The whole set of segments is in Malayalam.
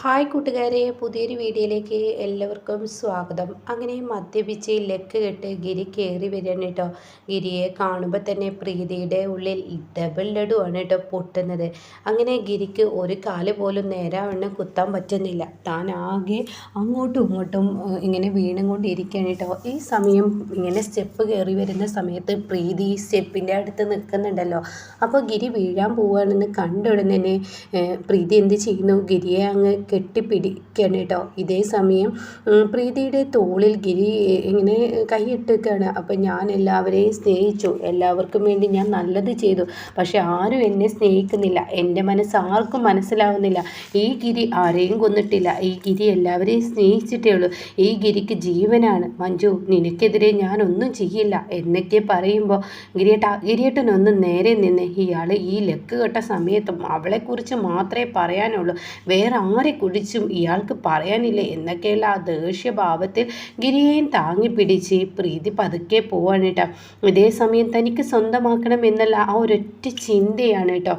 ഹായ് കൂട്ടുകാരെ പുതിയൊരു വീഡിയോയിലേക്ക് എല്ലാവർക്കും സ്വാഗതം. അങ്ങനെ മദ്യപിച്ച് ലക്ക് കെട്ട് ഗിരി കയറി വരികയാണ് കേട്ടോ. ഗിരിയെ കാണുമ്പോൾ തന്നെ പ്രീതിയുടെ ഉള്ളിൽ ഡബിൾ ലഡു ആണ് കേട്ടോ പൊട്ടുന്നത്. അങ്ങനെ ഗിരിക്ക് ഒരു കാൽ പോലും നേരാവണ്ണം കുത്താൻ പറ്റുന്നില്ല. താൻ ആകെ അങ്ങോട്ടും ഇങ്ങോട്ടും ഇങ്ങനെ വീണും കൊണ്ടിരിക്കുകയാണ് കേട്ടോ. ഈ സമയം ഇങ്ങനെ സ്റ്റെപ്പ് കയറി വരുന്ന സമയത്ത് പ്രീതി സ്റ്റെപ്പിന്റെ അടുത്ത് നിൽക്കുന്നുണ്ടല്ലോ. അപ്പോൾ ഗിരി വീഴാൻ പോവുകയാണെന്ന് കണ്ട ഉടനെ പ്രീതി എന്ത് ചെയ്യുന്നു? ഗിരിയെ അങ്ങ് കെട്ടിപ്പിടിക്കുകയാണ് കേട്ടോ. ഇതേ സമയം പ്രീതിയുടെ തോളിൽ ഗിരി ഇങ്ങനെ കൈയിട്ടിരിക്കുകയാണ്. അപ്പം ഞാൻ എല്ലാവരെയും സ്നേഹിച്ചു. എല്ലാവർക്കും വേണ്ടി ഞാൻ നല്ലത് ചെയ്തു. പക്ഷെ ആരും എന്നെ സ്നേഹിക്കുന്നില്ല. എന്റെ മനസ്സ് ആർക്കും മനസ്സിലാവുന്നില്ല. ഈ ഗിരി ആരെയും കൊന്നിട്ടില്ല. ഈ ഗിരി എല്ലാവരെയും സ്നേഹിച്ചിട്ടേ ഉള്ളൂ. ഈ ഗിരിക്ക് ജീവനാണ്. മഞ്ജു നിനക്കെതിരെ ഒന്നും ചെയ്യില്ല. എന്നൊക്കെ പറയുമ്പോൾ ഗിരിയേട്ട ഗിരിയേട്ടനൊന്ന് നേരെ നിന്ന് ഇയാൾ ഈ ലക്ക് കെട്ട സമയത്തും അവളെക്കുറിച്ച് മാത്രമേ പറയാനുള്ളൂ. വേറെ ആരെ കുറിച്ചും ഇയാൾക്ക് പറയാനില്ല എന്നൊക്കെയുള്ള ആ ദേഷ്യഭാവത്തിൽ ഗിരിയെയും താങ്ങി പിടിച്ച് പ്രീതി പതുക്കെ പോവാണ് കേട്ടോ. ഇതേ സമയം തനിക്ക് സ്വന്തമാക്കണം എന്നുള്ള ആ ഒരൊറ്റ ചിന്തയാണ് കേട്ടോ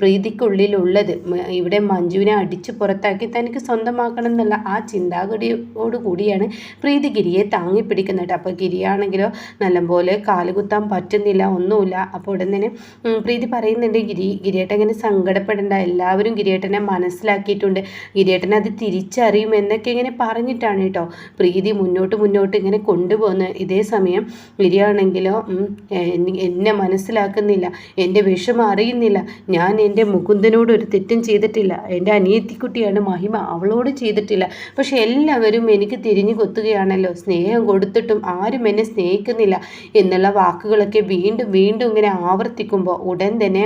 പ്രീതിക്കുള്ളിലുള്ളത്. ഇവിടെ മഞ്ജുവിനെ അടിച്ചു പുറത്താക്കി തനിക്ക് സ്വന്തമാക്കണം എന്നുള്ള ആ ചിന്താഗതിയോട് കൂടിയാണ് പ്രീതി ഗിരിയെ താങ്ങി പിടിക്കുന്നത് കേട്ടോ. അപ്പോൾ ഗിരിയാണെങ്കിലോ നല്ലപോലെ കാലുകുത്താൻ പറ്റുന്നില്ല ഒന്നുമില്ല. അപ്പോൾ ഉടൻ തന്നെ പ്രീതി പറയുന്നുണ്ട് ഗിരി ഗിരിയേട്ടൻ ഇങ്ങനെ സങ്കടപ്പെടേണ്ട. എല്ലാവരും ഗിരിയേട്ടനെ മനസ്സിലാക്കിയിട്ടുണ്ട്. ഗിരിയേട്ടൻ അത് തിരിച്ചറിയും എന്നൊക്കെ ഇങ്ങനെ പറഞ്ഞിട്ടാണ് കേട്ടോ. പ്രീതി മുന്നോട്ട് മുന്നോട്ട് ഇങ്ങനെ കൊണ്ടുപോകുന്നത് ഇതേ സമയം ഗിരിയാണെങ്കിലോ എന്നെ- മനസ്സിലാക്കുന്നില്ല എന്റെ വിഷമം അറിയുന്നില്ല ഞാൻ എന്റെ മുകുന്ദനോട് ഒരു തെറ്റും ചെയ്തിട്ടില്ല എന്റെ അനിയത്തിക്കുട്ടിയാണ് മഹിമ അവളോട് ചെയ്തിട്ടില്ല. പക്ഷെ എല്ലാവരും എനിക്ക് തിരിഞ്ഞു കൊത്തുകയാണല്ലോ സ്നേഹം കൊടുത്തിട്ടും ആരും എന്നെ സ്നേഹിക്കുന്നില്ല എന്നുള്ള വാക്കുകളൊക്കെ വീണ്ടും വീണ്ടും ഇങ്ങനെ ആവർത്തിക്കുമ്പോൾ ഉടൻ തന്നെ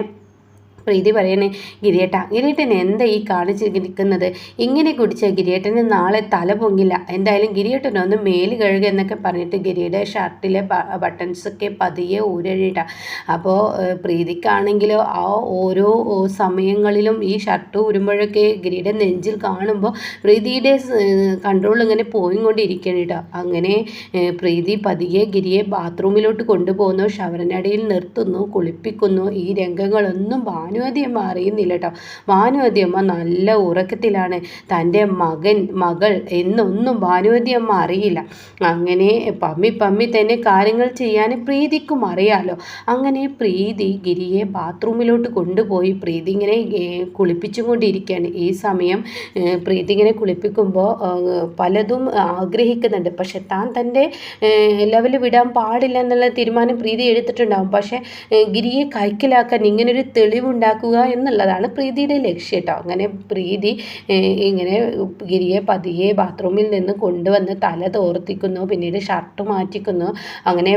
പ്രീതി പറയണേ ഗിരിയേട്ട ഗിരിയേട്ടൻ എന്താ ഈ കാണിച്ച് നിൽക്കുന്നത്? ഇങ്ങനെ കുടിച്ച ഗിരിയേട്ടന് നാളെ തല പൊങ്ങില്ല. എന്തായാലും ഗിരിയേട്ടനൊന്ന് മേൽ കഴുകുക എന്നൊക്കെ പറഞ്ഞിട്ട് ഗിരിയുടെ ഷർട്ടിലെ ബട്ടൺസൊക്കെ പതിയെ ഊരഴിട്ട അപ്പോൾ പ്രീതിക്കാണെങ്കിലോ ആ ഓരോ സമയങ്ങളിലും ഈ ഷർട്ട് ഊരുമ്പോഴൊക്കെ ഗിരിയുടെ നെഞ്ചിൽ കാണുമ്പോൾ പ്രീതിയുടെ കൺട്രോൾ ഇങ്ങനെ പോയിക്കൊണ്ടിരിക്കണം കേട്ടോ അങ്ങനെ പ്രീതി പതിയെ ഗിരിയെ ബാത്റൂമിലോട്ട് കൊണ്ടുപോകുന്നു ഷവറിനടിയിൽ നിർത്തുന്നു കുളിപ്പിക്കുന്നു ഈ രംഗങ്ങളൊന്നും ഭാനുവതിയമ്മ അറിയുന്നില്ല കേട്ടോ ഭാനുവതിയമ്മ നല്ല ഉറക്കത്തിലാണ്. തന്റെ മകൻ മകൾ എന്നൊന്നും ഭാനുവതിയമ്മ അറിയില്ല. അങ്ങനെ പമ്മി പമ്മി തന്നെ കാര്യങ്ങൾ ചെയ്യാൻ പ്രീതിക്കും അറിയാലോ. അങ്ങനെ പ്രീതി ഗിരിയെ ബാത്റൂമിലോട്ട് കൊണ്ടുപോയി. പ്രീതി ഇങ്ങനെ കുളിപ്പിച്ചുകൊണ്ടിരിക്കുകയാണ് കുളിപ്പിച്ചും കൊണ്ടിരിക്കുകയാണ്. ഈ സമയം പ്രീതി ഇങ്ങനെ കുളിപ്പിക്കുമ്പോൾ പലതും ആഗ്രഹിക്കുന്നുണ്ട്. പക്ഷെ താൻ തന്റെ ലെവൽ വിടാൻ പാടില്ല എന്നുള്ള തീരുമാനം പ്രീതി എടുത്തിട്ടുണ്ടാകും പക്ഷേ ഗിരിയെ കൈക്കലാക്കാൻ ഇങ്ങനൊരു തെളിവുണ്ടാക്കുക എന്നുള്ളതാണ് പ്രീതിയുടെ ലക്ഷ്യം കേട്ടോ. അങ്ങനെ പ്രീതി ഇങ്ങനെ ഗിരിയെ പതിയെ ബാത്റൂമിൽ നിന്ന് കൊണ്ടുവന്ന് തല തോർത്തിക്കുന്നു പിന്നീട് ഷർട്ട് മാറ്റിക്കുന്നു. അങ്ങനെ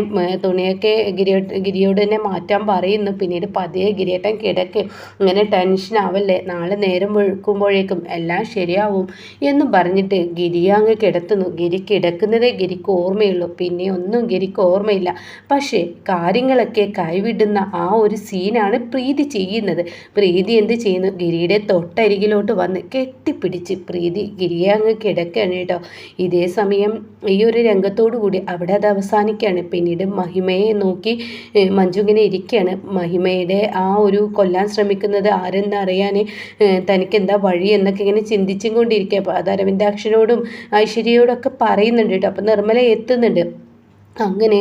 തുണിയൊക്കെ ഗിരിയോ ഗിരിയോട് തന്നെ മാറ്റാൻ പറയുന്നു. പിന്നീട് പതിയെ ഗിരിയേട്ടൻ കിടക്ക്. ഇങ്ങനെ ടെൻഷൻ ആവല്ലേ? നാളെ നേരം വെളുക്കുമ്പോഴേക്കും എല്ലാം ശരിയാവും എന്ന് പറഞ്ഞിട്ട് ഗിരിയെ അങ്ങ് കിടത്തുന്നു. ഗിരി കിടക്കുന്നതേ ഗിരിക്ക് ഓർമ്മയുള്ളൂ. പിന്നെ ഒന്നും ഗിരിക്ക് ഓർമ്മയില്ല. പക്ഷേ കാര്യങ്ങളൊക്കെ കൈവിടുന്ന ആ ഒരു സീനാണ് പ്രീതി ചെയ്യുന്നത്. പ്രീതി എന്ത് ചെയ്യുന്നു? ഗിരിയുടെ തൊട്ടരികിലോട്ട് വന്ന് കെട്ടിപ്പിടിച്ച് പ്രീതി ഗിരിയെ അങ്ങ് കിടക്കുകയാണ് കേട്ടോ. ഇതേ സമയം ഈ ഒരു രംഗത്തോടു കൂടി അവിടെ അത് അവസാനിക്കുകയാണ്. പിന്നീട് മഹിമയെ നോക്കി മഞ്ജു ഇങ്ങനെ ഇരിക്കുകയാണ്. മഹിമയുടെ ആ ഒരു കൊല്ലാൻ ശ്രമിക്കുന്നത് ആരെന്ന് അറിയാൻ തനിക്ക് എന്താ വഴി എന്നൊക്കെ ഇങ്ങനെ ചിന്തിച്ചും കൊണ്ടിരിക്കുക അപ്പോൾ അത് അരവിന്ദാക്ഷനോടും ഐശ്വര്യയോടൊക്കെ പറയുന്നുണ്ട് കേട്ടോ. അപ്പോൾ നിർമ്മല എത്തുന്നുണ്ട്. അങ്ങനെ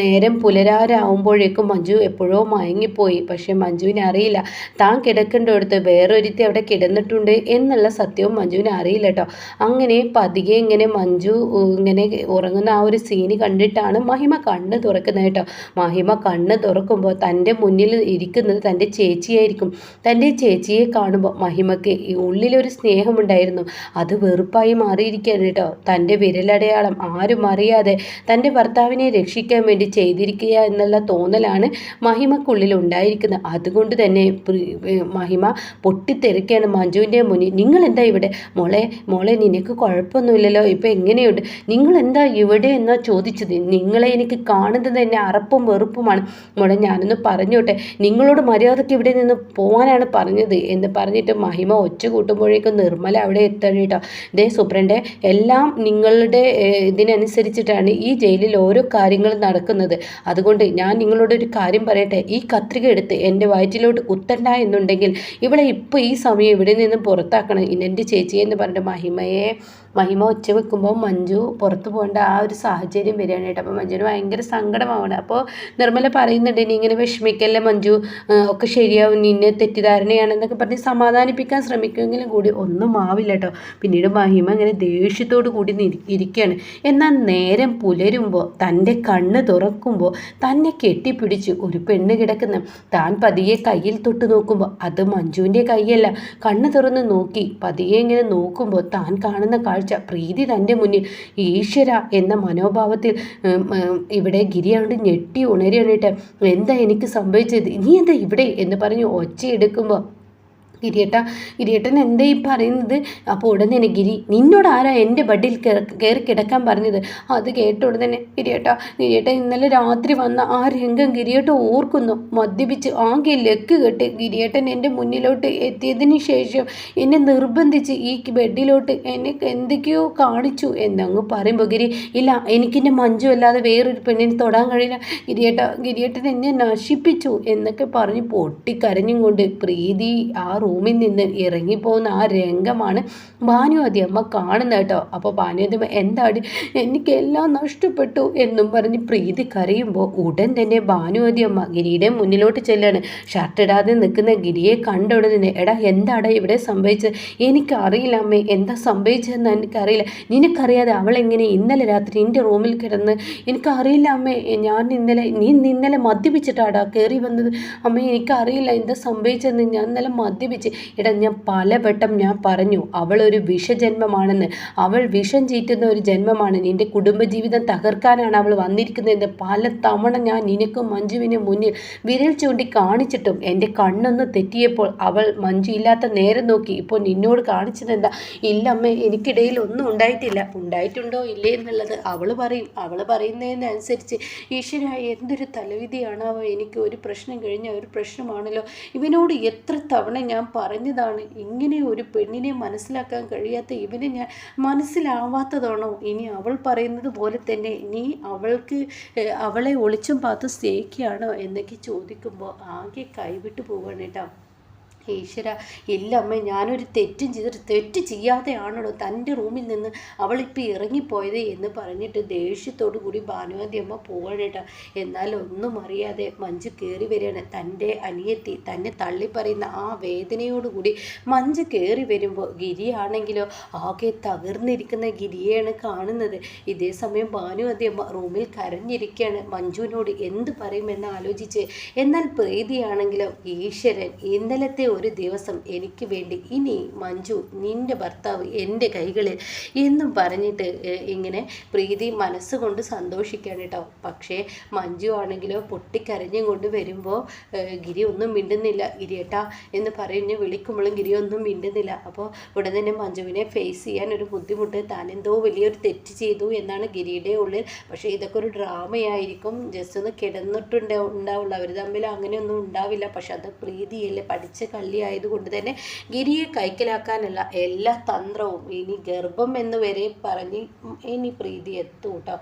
നേരം പുലരാരാവുമ്പോഴേക്കും മഞ്ജു എപ്പോഴോ മയങ്ങിപ്പോയി. പക്ഷേ മഞ്ജുവിന് അറിയില്ല. താൻ കിടക്കേണ്ടടുത്ത് വേറൊരുത്തി അവിടെ കിടന്നിട്ടുണ്ട് എന്നുള്ള സത്യവും മഞ്ജുവിന് അറിയില്ല കേട്ടോ. അങ്ങനെ പതിയെ ഇങ്ങനെ മഞ്ജു ഇങ്ങനെ ഉറങ്ങുന്ന ആ ഒരു സീന് കണ്ടിട്ടാണ് മഹിമ കണ്ണ് തുറക്കുന്നത് കേട്ടോ. മഹിമ കണ്ണ് തുറക്കുമ്പോൾ തന്റെ മുന്നിൽ ഇരിക്കുന്നത് തന്റെ ചേച്ചിയായിരിക്കും. തന്റെ ചേച്ചിയെ കാണുമ്പോൾ മഹിമയ്ക്ക് ഉള്ളിലൊരു സ്നേഹമുണ്ടായിരുന്നു. അത് വെറുപ്പായി മാറിയിരിക്കുകയാണ് കേട്ടോ. തന്റെ വിരലടയാളം ആരും അറിയാതെ തന്റെ ഭർത്താവിനെ രക്ഷിക്കാൻ വേണ്ടി ചെയ്തിരിക്കുക എന്നുള്ള തോന്നലാണ് മഹിമക്കുള്ളിൽ ഉണ്ടായിരിക്കുന്നത്. അതുകൊണ്ട് തന്നെ മഹിമ പൊട്ടിത്തെറിക്കുകയാണ്. മഞ്ജുവിന്റെ മുന്നിൽ നിങ്ങൾ എന്താ ഇവിടെ? മോളെ മോളെ നിനക്ക് കുഴപ്പമൊന്നുമില്ലല്ലോ. ഇപ്പം എങ്ങനെയുണ്ട്? നിങ്ങൾ എന്താ ഇവിടെ എന്നാ ചോദിച്ചത്? നിങ്ങളെ എനിക്ക് കാണുന്നത് തന്നെ അറപ്പും വെറുപ്പുമാണ്. മോളെ ഞാനൊന്ന് പറഞ്ഞോട്ടെ. നിങ്ങളോട് മര്യാദയ്ക്ക് ഇവിടെ നിന്ന് പോകാനാണ് പറഞ്ഞത്. എന്ന് പറഞ്ഞിട്ട് മഹിമ ഒച്ച കൂട്ടുമ്പോഴേക്കും നിർമ്മല അവിടെ എത്തണം കേട്ടോ ദേ സുപ്രന്റെ എല്ലാം നിങ്ങളുടെ ഇതിനനുസരിച്ചിട്ടാണ് ഈ ജയിൽ ജയിലിൽ ഓരോ കാര്യങ്ങൾ നടക്കുന്നത്. അതുകൊണ്ട് ഞാൻ നിങ്ങളോട് ഒരു കാര്യം പറയട്ടെ. ഈ കത്രിക എടുത്ത് എന്റെ വയറ്റിലോട്ട് കുത്തണ്ട എന്നുണ്ടെങ്കിൽ ഇവളെ ഇപ്പോൾ ഈ സമയം ഇവിടെ നിന്ന് പുറത്താക്കണം. എന്റെ ചേച്ചി എന്ന് പറഞ്ഞിട്ട് മഹിമയെ മഹിമ ഒച്ച വെക്കുമ്പോൾ മഞ്ജു പുറത്ത് പോകേണ്ട ആ ഒരു സാഹചര്യം വരികയാണ് കേട്ടോ. അപ്പോൾ മഞ്ജുവിന് ഭയങ്കര സങ്കടമാവണം അപ്പോൾ നിർമ്മല പറയുന്നുണ്ട് നീ ഇങ്ങനെ വിഷമിക്കല്ലേ മഞ്ജു? ഒക്കെ ശരിയാവും. നിന്നെ തെറ്റിദ്ധാരണയാണെന്നൊക്കെ പറഞ്ഞ് സമാധാനിപ്പിക്കാൻ ശ്രമിക്കുമെങ്കിലും കൂടി ഒന്നും ആവില്ല കേട്ടോ. പിന്നീട് മഹിമ ഇങ്ങനെ ദേഷ്യത്തോടു കൂടി ഇരിക്കുകയാണ്. എന്നാൽ നേരം പുലരുമ്പോൾ തന്റെ കണ്ണ് തുറക്കുമ്പോൾ തന്നെ കെട്ടിപ്പിടിച്ച് ഒരു പെണ്ണ് കിടക്കുന്ന താൻ പതിയെ കയ്യിൽ തൊട്ട് നോക്കുമ്പോൾ അത് മഞ്ജുവിന്റെ കൈയല്ല. കണ്ണ് തുറന്ന് നോക്കി പതിയെ ഇങ്ങനെ നോക്കുമ്പോൾ താൻ കാണുന്ന കാഴ്ച പ്രീതി തന്റെ മുന്നിൽ. ഈശ്വര എന്ന മനോഭാവത്തിൽ ഇവിടെ ഗിരിയാണ്ട് ഞെട്ടി ഉണരുകയാണ് എന്താ എനിക്ക് സംഭവിച്ചത്? നീ എന്താ ഇവിടെ? എന്ന് പറഞ്ഞ് ഒച്ചയെടുക്കുമ്പോൾ ഗിരിയേട്ട ഗിരിയേട്ടൻ എന്താ ഈ പറയുന്നത്? അപ്പോൾ ഉടനെ ഗിരി നിന്നോട് ആരാ എന്റെ ബഡിൽ കയറി കിടക്കാൻ പറഞ്ഞത്? അത് കേട്ട ഉടനെ ഗിരിയേട്ട ഗിരിയേട്ട ഇന്നലെ രാത്രി വന്ന ആ രംഗം ഗിരിയേട്ട ഓർക്കുന്നു. മദ്യപിച്ച് ആകെ ലക്ക് കെട്ട് ഗിരിയേട്ടൻ എന്റെ മുന്നിലോട്ട് എത്തിയതിന് ശേഷം എന്നെ നിർബന്ധിച്ച് ഈ ബെഡിലോട്ട് എന്നെ എന്തൊക്കെയോ കാണിച്ചു എന്നങ്ങ് പറയുമ്പോൾ ഗിരി ഇല്ല എനിക്കെന്റെ മഞ്ജു അല്ലാതെ വേറൊരു പെണ്ണിനെ തൊടാൻ കഴിയില്ല. ഗിരിയേട്ട ഗിരിയേട്ടൻ എന്നെ നശിപ്പിച്ചു എന്നൊക്കെ പറഞ്ഞ് പൊട്ടിക്കരഞ്ഞും കൊണ്ട് പ്രീതി ആ റൂമിൽ നിന്ന് ഇറങ്ങിപ്പോകുന്ന ആ രംഗമാണ് ഭാനുവതി അമ്മ കാണുന്നത് കേട്ടോ. അപ്പോൾ ഭാനുവതി അമ്മ എന്താണ്? എനിക്കെല്ലാം നഷ്ടപ്പെട്ടു എന്നും പറഞ്ഞ് പ്രീതി കരയുമ്പോൾ ഉടൻ തന്നെ ഭാനുവതി അമ്മ ഗിരിയുടെ മുന്നിലോട്ട് ചെല്ലാണ്. ഷർട്ടിടാതെ നിൽക്കുന്ന ഗിരിയെ കണ്ട ഉടനെ എടാ എന്താടാ ഇവിടെ സംഭവിച്ചത്? എനിക്കറിയില്ല അമ്മേ എന്താ സംഭവിച്ചതെന്ന് എനിക്കറിയില്ല. നിനക്കറിയാതെ അവൾ എങ്ങനെ ഇന്നലെ രാത്രി എന്റെ റൂമിൽ കിടന്ന് എനിക്കറിയില്ല അമ്മേ ഞാൻ ഇന്നലെ നീ ഇന്നലെ മദ്യപിച്ചിട്ടാടാ കയറി വന്നത്. അമ്മേ എനിക്കറിയില്ല എന്താ സംഭവിച്ചതെന്ന്. ഞാൻ ഇന്നലെ മദ്യപിച്ച് എടാ ഞാൻ പലവട്ടം ഞാൻ പറഞ്ഞു അവളൊരു വിഷജന്മമാണെന്ന്. അവൾ വിഷം ചീറ്റുന്ന ഒരു ജന്മമാണ്. നിന്റെ കുടുംബജീവിതം തകർക്കാനാണ് അവൾ വന്നിരിക്കുന്നതെന്ന് പല തവണ ഞാൻ നിനക്കും മഞ്ജുവിന് മുന്നിൽ വിരൽ ചൂണ്ടി കാണിച്ചിട്ടും എന്റെ കണ്ണൊന്ന് തെറ്റിയപ്പോൾ അവൾ മഞ്ജു ഇല്ലാത്ത നേരം നോക്കി. ഇപ്പോൾ നിന്നോട് കാണിച്ചതെന്താ? ഇല്ലമ്മേ എനിക്കിടയിൽ ഒന്നും ഉണ്ടായിട്ടില്ല. ഉണ്ടായിട്ടുണ്ടോ ഇല്ലേ എന്നുള്ളത് അവൾ പറയും. അവൾ പറയുന്നതിനനുസരിച്ച് ഈശ്വര എന്തൊരു തലവിധിയാണാവോ? എനിക്ക് ഒരു പ്രശ്നം കഴിഞ്ഞ ഒരു പ്രശ്നമാണല്ലോ. ഇവനോട് എത്ര തവണ ഞാൻ പറഞ്ഞതാണ്. ഇങ്ങനെ ഒരു പെണ്ണിനെ മനസ്സിലാക്കാൻ കഴിയാത്ത ഇവനെ ഞാൻ മനസ്സിലാവാത്തതാണോ? ഇനി അവൾ പറയുന്നത് പോലെ തന്നെ നീ അവൾക്ക് അവളെ ഒളിച്ചും പാത്തും സ്നേഹിക്കുകയാണോ എന്നൊക്കെ ചോദിക്കുമ്പോൾ ആകെ കൈവിട്ടു പോവാണ് കേട്ടോ. ഈശ്വര ഇല്ല അമ്മ ഞാനൊരു തെറ്റും ചെയ്തിട്ട് തെറ്റ് ചെയ്യാതെയാണല്ലോ തന്റെ റൂമിൽ നിന്ന് അവളിപ്പോൾ ഇറങ്ങിപ്പോയത് എന്ന് പറഞ്ഞിട്ട് ദേഷ്യത്തോടു കൂടി ഭാനുമതി അമ്മ പോകണേട്ട എന്നാൽ ഒന്നും അറിയാതെ മഞ്ജു കയറി വരികയാണ്. തന്റെ അനിയത്തി തന്നെ തള്ളിപ്പറയുന്ന ആ വേദനയോടുകൂടി മഞ്ജു കയറി വരുമ്പോൾ ഗിരിയാണെങ്കിലോ ആകെ തകർന്നിരിക്കുന്ന ഗിരിയെയാണ് കാണുന്നത്. ഇതേ സമയം ഭാനുമതി അമ്മ റൂമിൽ കരഞ്ഞിരിക്കുകയാണ്. മഞ്ജുവിനോട് എന്ത് പറയുമെന്ന് ആലോചിച്ച് എന്നാൽ പ്രീതിയാണെങ്കിലോ ഈശ്വരൻ ഇന്നലത്തെ ഒരു ദിവസം എനിക്ക് വേണ്ടി ഇനി മഞ്ജു നിന്റെ ഭർത്താവ് എന്റെ കൈകളിൽ എന്നും പറഞ്ഞിട്ട് ഇങ്ങനെ പ്രീതി മനസ്സുകൊണ്ട് സന്തോഷിക്കാൻ കേട്ടോ. പക്ഷേ മഞ്ജു ആണെങ്കിലോ പൊട്ടിക്കരഞ്ഞും കൊണ്ട് വരുമ്പോൾ ഗിരി ഒന്നും മിണ്ടുന്നില്ല. ഗിരിയേട്ടാ എന്ന് പറഞ്ഞ് വിളിക്കുമ്പോഴും ഗിരി ഒന്നും മിണ്ടുന്നില്ല. അപ്പോൾ ഉടൻ തന്നെ മഞ്ജുവിനെ ഫേസ് ചെയ്യാൻ ഒരു ബുദ്ധിമുട്ട് താൻ എന്തോ വലിയൊരു തെറ്റ് ചെയ്തു എന്നാണ് ഗിരിയുടെ ഉള്ളിൽ. പക്ഷേ ഇതൊക്കെ ഒരു ഡ്രാമയായിരിക്കും. ജസ്റ്റ് ഒന്ന് കിടന്നിട്ടുണ്ട് ഉണ്ടാവുള്ളൂ. അവർ തമ്മിൽ അങ്ങനെയൊന്നും ഉണ്ടാവില്ല. പക്ഷെ അത് പ്രീതിയല്ലേ പഠിച്ച ആയതുകൊണ്ട് തന്നെ ഗിരിയെ കൈക്കലാക്കാനല്ല എല്ലാ തന്ത്രവും ഇനി ഗർഭം എന്ന് വരെ പറഞ്ഞ് ഇനി പ്രീതി എത്തും കേട്ടോ